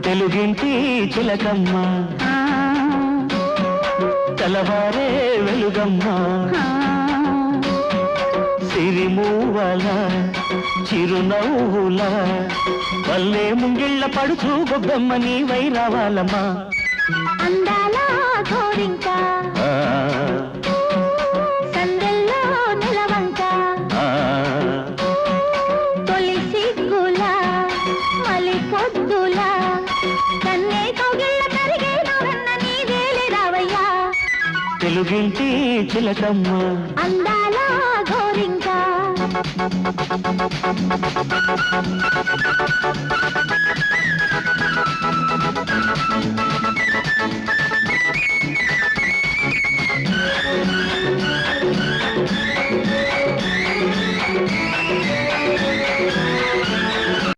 తెలుగింటి చిలకమ్మ. ఆ, తెల్లవారే వెలుగమ్మ. సిరిమూవల చిరునవ్వుల వల్లే ముంగిళ్ళ పడుచు గొబ్బెమ్మ నీవై రావాలమ్మా అందాల తెలుగింటి చిలకమ్మ అందాల గోరింక